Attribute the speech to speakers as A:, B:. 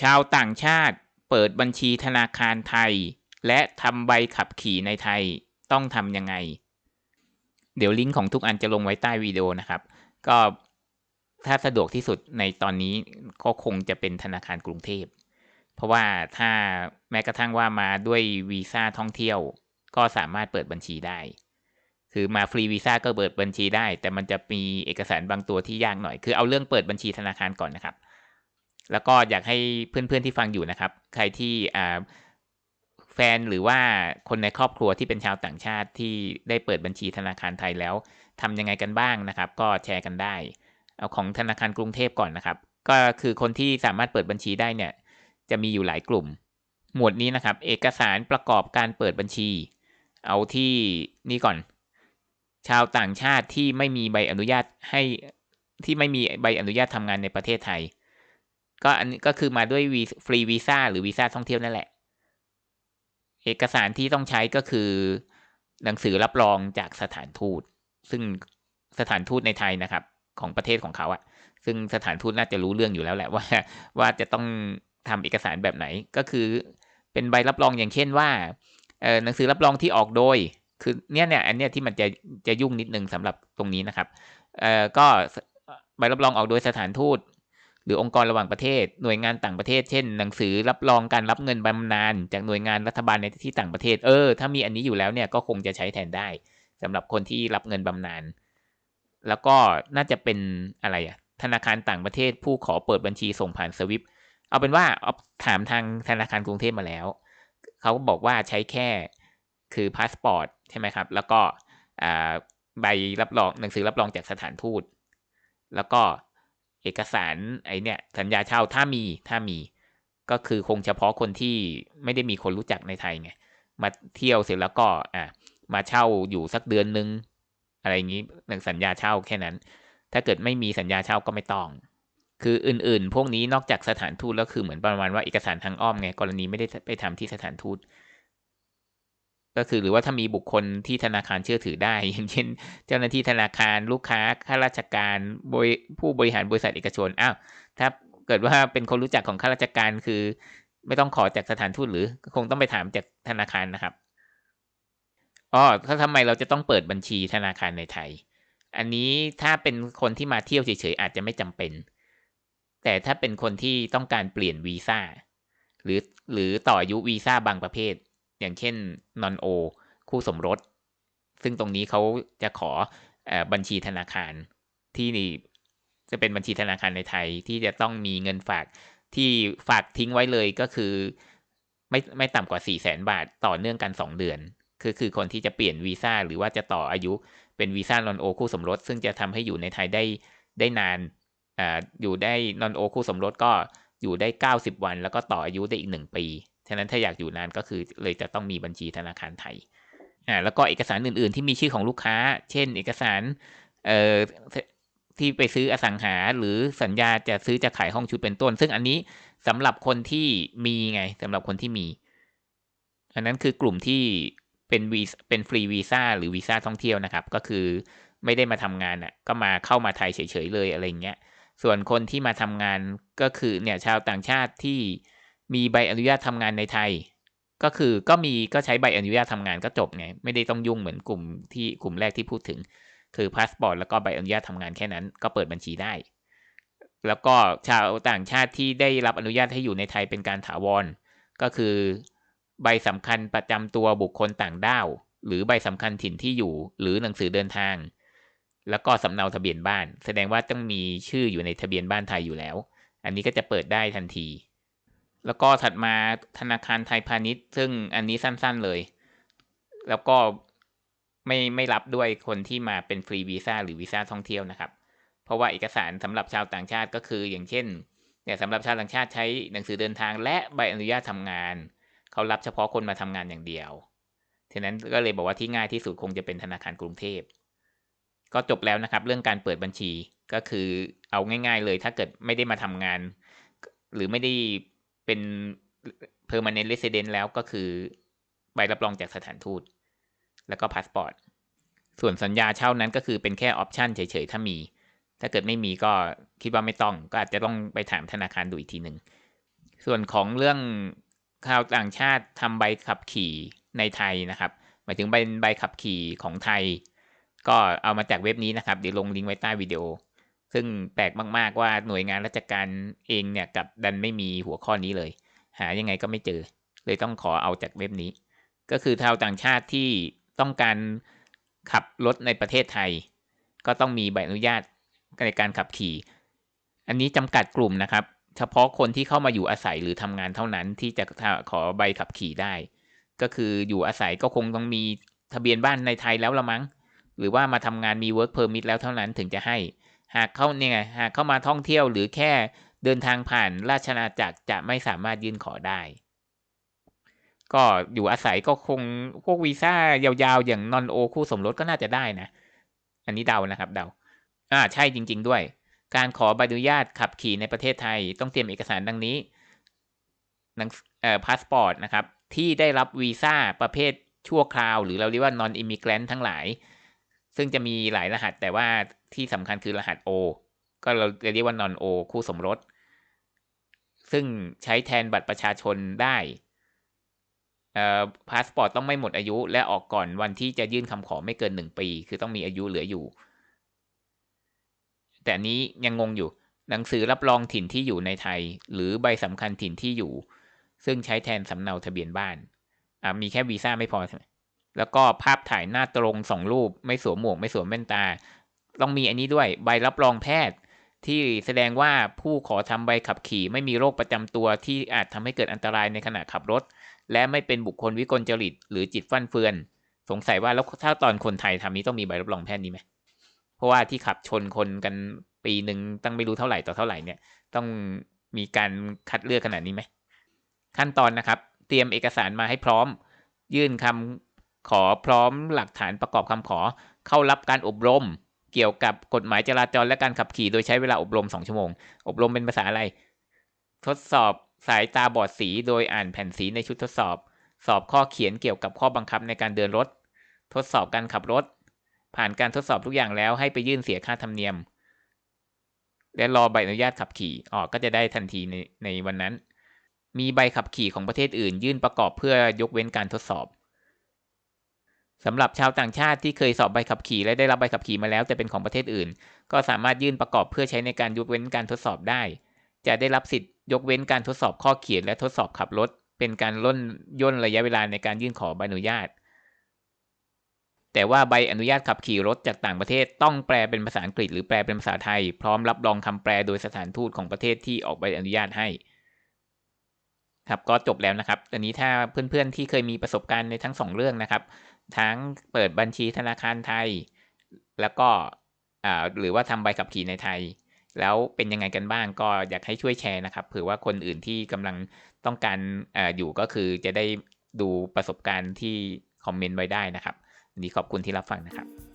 A: ชาวต่างชาติเปิดบัญชีธนาคารไทย และทำใบขับขี่ในไทยต้องทำยังไง เดี๋ยวลิงก์ของทุกอันจะลงไว้ใต้วิดีโอนะครับ ก็ถ้าสะดวกที่สุดในตอนนี้ก็คงจะเป็นธนาคารกรุงเทพ เพราะว่าถ้าแม้กระทั่งว่ามาด้วยวีซ่าท่องเที่ยว ก็สามารถเปิดบัญชีได้ คือมาฟรีวีซ่าก็เปิดบัญชีได้ แต่มันจะมีเอกสารบางตัวที่ยากหน่อย คือเอาเรื่องเปิดบัญชีธนาคารก่อนนะครับ แล้วก็อยากให้เพื่อนๆที่ฟังอยู่นะครับ ใครที่แฟนหรือว่าคนในครอบครัวที่เป็นชาวต่างชาติที่ได้เปิดบัญชีธนาคารไทยแล้วทำยังไงกันบ้างนะครับ ก็แชร์กันได้ เอาของธนาคารกรุงเทพก่อนนะครับ ก็คือคนที่สามารถเปิดบัญชีได้เนี่ย จะมีอยู่หลายกลุ่ม หมวดนี้นะครับ เอกสารประกอบการเปิดบัญชี เอาที่นี่ก่อน ชาวต่างชาติที่ไม่มีใบอนุญาตให้ที่ไม่มีใบอนุญาตทำงานในประเทศไทย ก็อันนี้ก็คือมาด้วยวีฟรีวีซ่าหรือวีซ่าท่องเที่ยวนั่นแหละ เอกสารที่ต้องใช้ก็คือ หนังสือรับรองจากสถานทูต ซึ่งสถานทูตในไทยนะครับ ของประเทศของเขาอะซึ่งสถานทูตน่าจะรู้เรื่องอยู่แล้วแหละว่า ว่าจะต้องทำเอกสารแบบไหนก็คือเป็นใบรับรองอย่างเช่นว่าหนังสือรับรองที่ออกโดย คือเนี่ยเนี่ยอันเนี้ยที่มันจะจะยุ่งนิดนึงสำหรับตรงนี้นะครับเอ่อก็ใบรับรองออกโดยสถานทูต หรือองค์กรระหว่างประเทศ หน่วยงานต่างประเทศ เช่น หนังสือรับรองการรับเงินบำนาญจากหน่วยงานรัฐบาลในที่ต่างประเทศ เออ ถ้ามีอันนี้อยู่แล้วเนี่ยก็คงจะใช้แทนได้สำหรับคนที่รับเงินบำนาญ แล้วก็น่าจะเป็นอะไรอะธนาคารต่างประเทศ ผู้ขอเปิดบัญชีส่งผ่านสวิป เอาเป็นว่าเอาถามทางธนาคารกรุงเทพมาแล้ว เขาบอกว่าใช้แค่คือพาสปอร์ตใช่ไหมครับ แล้วก็ใบรับรองหนังสือรับรองจากสถานทูต แล้วก็ เอกสารไอเนี่ยสัญญาเช่าถ้ามีถ้ามี ก็คือคงเฉพาะคนที่ไม่ได้มีคนรู้จักในไทยไงมาเที่ยวเสร็จแล้วก็อ่ามาเช่าอยู่สักเดือนนึง อะไรอย่างนี้หนังสัญญาเช่าแค่นั้น ถ้าเกิดไม่มีสัญญาเช่าก็ไม่ต้อง คืออื่นๆ พวกนี้นอกจากสถานทูตแล้วคือเหมือนประมาณว่าเอกสารทางอ้อมไงกรณีไม่ได้ไปทำที่สถานทูต ก็คือหรือว่าถ้ามีบุคคลที่ธนาคารเชื่อถือได้ อย่างเช่น เจ้าหน้าที่ธนาคารลูกค้าข้าราชการผู้บริหารบริษัทเอกชนอ้าวถ้าเกิดว่าเป็นคนรู้จักของข้าราชการคือ ไม่ต้องขอจากสถานทูตหรือคงต้องไปถามจากธนาคารนะครับอ๋อถ้าทำไมเราจะต้องเปิดบัญชีธนาคารในไทย อันนี้ถ้าเป็นคนที่มาเที่ยวเฉยๆอาจจะไม่จำเป็น แต่ถ้าเป็นคนที่ต้องการเปลี่ยนวีซ่าหรือหรือต่ออายุวีซ่าบางประเภท อย่างเช่นนอนโอ คู่สมรส ซึ่งตรงนี้เขาจะขอบัญชีธนาคารที่นี่จะเป็นบัญชีธนาคารในไทยที่จะต้องมีเงินฝากที่ฝากทิ้งไว้เลยก็คือ ไม่ไม่ต่ำกว่า4ี่แสนบาทต่อเนื่องกัน 2 เดือน คือคือคนที่จะเปลี่ยนวีซ่าหรือว่าจะต่ออายุเป็นวีซ่านอนโอคู่สมรส ซึ่งจะทำให้อยู่ในไทยได้ได้นานอ่าอยู่ได้นอนโอคู่สมรสก็อยู่ได้ 90 วัน แล้วก็ต่ออายุได้อีก 1 ปี ฉะนั้นถ้าอยากอยู่นานก็คือเลยจะต้องมีบัญชีธนาคารไทยอ่าแล้วก็เอกสารอื่น ๆ ที่มีชื่อของลูกค้า เช่น เอกสารเอ่อที่ไปซื้ออสังหาหรือสัญญาจะซื้อจะขายห้องชุดเป็นต้น ซึ่งอันนี้สำหรับคนที่มีไงสำหรับคนที่มี อันนั้นคือกลุ่มที่เป็นวีเป็นฟรีวีซ่าหรือวีซ่าท่องเที่ยวนะครับ ก็คือไม่ได้มาทำงานอะก็มาเข้ามาไทยเฉยๆเลยอะไรเงี้ยส่วนคนที่มาทำงานก็คือเนี่ยชาวต่างชาติที่ มีใบอนุญาตทำงานในไทย ก็คือก็มีก็ใช้ใบอนุญาตทำงานก็จบไง ไม่ได้ต้องยุ่งเหมือนกลุ่มที่กลุ่มแรกที่พูดถึง คือพาสปอร์ตแล้วก็ใบอนุญาตทำงานแค่นั้น ก็เปิดบัญชีได้ แล้วก็ชาวต่างชาติที่ได้รับอนุญาตให้อยู่ในไทยเป็นการถาวร ก็คือใบสำคัญประจำตัวบุคคลต่างด้าว หรือใบสำคัญถิ่นที่อยู่ หรือหนังสือเดินทาง แล้วก็สำเนาทะเบียนบ้าน แสดงว่าต้องมีชื่ออยู่ในทะเบียนบ้านไทยอยู่แล้ว อันนี้ก็จะเปิดได้ทันที แล้วก็ถัดมาธนาคารไทยพาณิชย์ ซึ่งอันนี้สั้นๆเลย แล้วก็ไม่ไม่รับด้วยคนที่มาเป็นฟรีวีซ่าหรือวีซ่าท่องเที่ยวนะครับ เพราะว่าเอกสารสำหรับชาวต่างชาติก็คืออย่างเช่นเนี่ยสำหรับชาวต่างชาติใช้หนังสือเดินทางและใบอนุญาตทำงาน เขารับเฉพาะคนมาทำงานอย่างเดียวฉะนั้นก็เลยบอกว่าที่ง่ายที่สุดคงจะเป็นธนาคารกรุงเทพ ก็จบแล้วนะครับ เรื่องการเปิดบัญชีก็คือเอาง่าย ๆ เลยถ้าเกิดไม่ได้มาทำงาน หรือไม่ได้ เป็น permanent resident แล้วก็คือใบรับรองจากสถานทูต แล้วก็พาสปอร์ต ส่วนสัญญาเช่านั้นก็คือเป็นแค่ออปชันเฉยๆ ถ้ามี ถ้าเกิดไม่มีก็คิดว่าไม่ต้องก็อาจจะต้องไปถามธนาคารดูอีกทีหนึ่ง ส่วนของเรื่องชาวต่างชาติทำใบขับขี่ในไทยนะครับ หมายถึงใบใบขับขี่ของไทย ก็เอามาจากเว็บนี้นะครับ เดี๋ยวลงลิงก์ไว้ใต้วิดีโอ ซึ่งแปลกมาก ๆ ว่าหน่วยงานราชการเองเนี่ยกับดันไม่มีหัวข้อนี้เลย หายังไงก็ไม่เจอ เลยต้องขอเอาจากเว็บนี้ ก็คือชาวต่างชาติที่ต้องการขับรถในประเทศไทย ก็ต้องมีใบอนุญาตในการขับขี่ อันนี้จำกัดกลุ่มนะครับ เฉพาะคนที่เข้ามาอยู่อาศัยหรือทำงานเท่านั้นที่จะขอใบขับขี่ได้ ก็คืออยู่อาศัยก็คงต้องมีทะเบียนบ้านในไทยแล้วละมั้ง หรือว่ามาทำงานมี work permit แล้วเท่านั้นถึงจะให้ หากเข้าเนี่ยไงหากเข้ามาท่องเที่ยวหรือแค่เดินทางผ่านราชอาณาจักรจะไม่สามารถยื่นขอได้ ก็อยู่อาศัยก็คงพวกวีซ่ายาวๆ อย่างนอนโอคู่สมรสก็น่าจะได้นะ อันนี้เดานะครับเดา อ่าใช่จริง ๆ ด้วย การขอใบอนุญาตขับขี่ในประเทศไทย ต้องเตรียมเอกสารดังนี้หนังเอ่อพาสปอร์ตนะครับ ที่ได้รับวีซ่าประเภทชั่วคราว หรือเราเรียกว่า non immigrant ทั้งหลาย ซึ่งจะมีหลายรหัสแต่ว่าที่สำคัญคือรหัส O ก็เราเรียกว่า non O คู่สมรส ซึ่งใช้แทนบัตรประชาชนได้อ่อพาสปอร์ตต้องไม่หมดอายุ และออกก่อนวันที่จะยื่นคำขอไม่เกินหนึ่งปี คือต้องมีอายุเหลืออยู่ แต่นี้ยังงงอยู่ หนังสือรับรองถิ่นที่อยู่ในไทย หรือใบสำคัญถิ่นที่อยู่ ซึ่งใช้แทนสำเนาทะเบียนบ้านอ่ามีแค่วีซ่าไม่พอใช่ไหม แล้วก็ภาพถ่ายหน้าตรงสองรูป ไม่สวมหมวกไม่สวมแว่นตา ต้องมีอันนี้ด้วยใบรับรองแพทย์ ที่แสดงว่าผู้ขอทำใบขับขี่ไม่มีโรคประจำตัวที่อาจทำให้เกิดอันตรายในขณะขับรถ และไม่เป็นบุคคลวิกลจริต หรือจิตฟั่นเฟือน สงสัยว่าแล้วถ้าตอนคนไทยทำนี้ต้องมีใบรับรองแพทย์นี้ไหมเพราะว่าที่ขับชนคนกันปีหนึ่งตั้งไม่รู้เท่าไหร่ต่อเท่าไหร่เนี่ย ต้องมีการคัดเลือกขนาดนี้ไหมขั้นตอนนะครับ เตรียมเอกสารมาให้พร้อม ยื่นคำ ขอพร้อมหลักฐานประกอบคำขอ เข้ารับการอบรม เกี่ยวกับกฎหมายจราจรและการขับขี่โดยใช้เวลาอบรม 2 ชั่วโมง อบรมเป็นภาษาอะไร ทดสอบสายตาบอดสีโดยอ่านแผ่นสีในชุดทดสอบ สอบข้อเขียนเกี่ยวกับข้อบังคับในการเดินรถ ทดสอบการขับรถ ผ่านการทดสอบทุกอย่างแล้วให้ไปยื่นเสียค่าธรรมเนียม และรอใบอนุญาตขับขี่ออกก็จะได้ทันทีในในวันนั้น มีใบขับขี่ของประเทศอื่น ยื่นประกอบเพื่อยกเว้นการทดสอบ สำหรับชาวต่างชาติที่เคยสอบใบขับขี่และได้รับใบขับขี่มาแล้ว แต่เป็นของประเทศอื่น ก็สามารถยื่นประกอบเพื่อใช้ในการยกเว้นการทดสอบได้ จะได้รับสิทธิ์ยกเว้นการทดสอบข้อเขียนและทดสอบขับรถ เป็นการล่นย่นระยะเวลาในการยื่นขอใบอนุญาต แต่ว่าใบอนุญาตขับขี่รถจากต่างประเทศต้องแปลเป็นภาษาอังกฤษหรือแปลเป็นภาษาไทย พร้อมรับรองคำแปลโดยสถานทูตของประเทศที่ออกใบอนุญาตให้ครับก็จบแล้วนะครับอันนี้ถ้าเพื่อนๆที่เคยมีประสบการณ์ในทั้งสองเรื่องนะครับ ทั้งเปิดบัญชีธนาคารไทย แล้วก็หรือว่าทำใบขับขี่ในไทย แล้วเป็นยังไงกันบ้างก็อยากให้ช่วยแชร์นะครับเผื่อว่าคนอื่นที่กำลังต้องการออยู่ก็คือจะได้ดูประสบการณ์ที่คอมเมนต์ไว้ได้นะครับนนี้ขอบคุณที่รับฟังนะครับ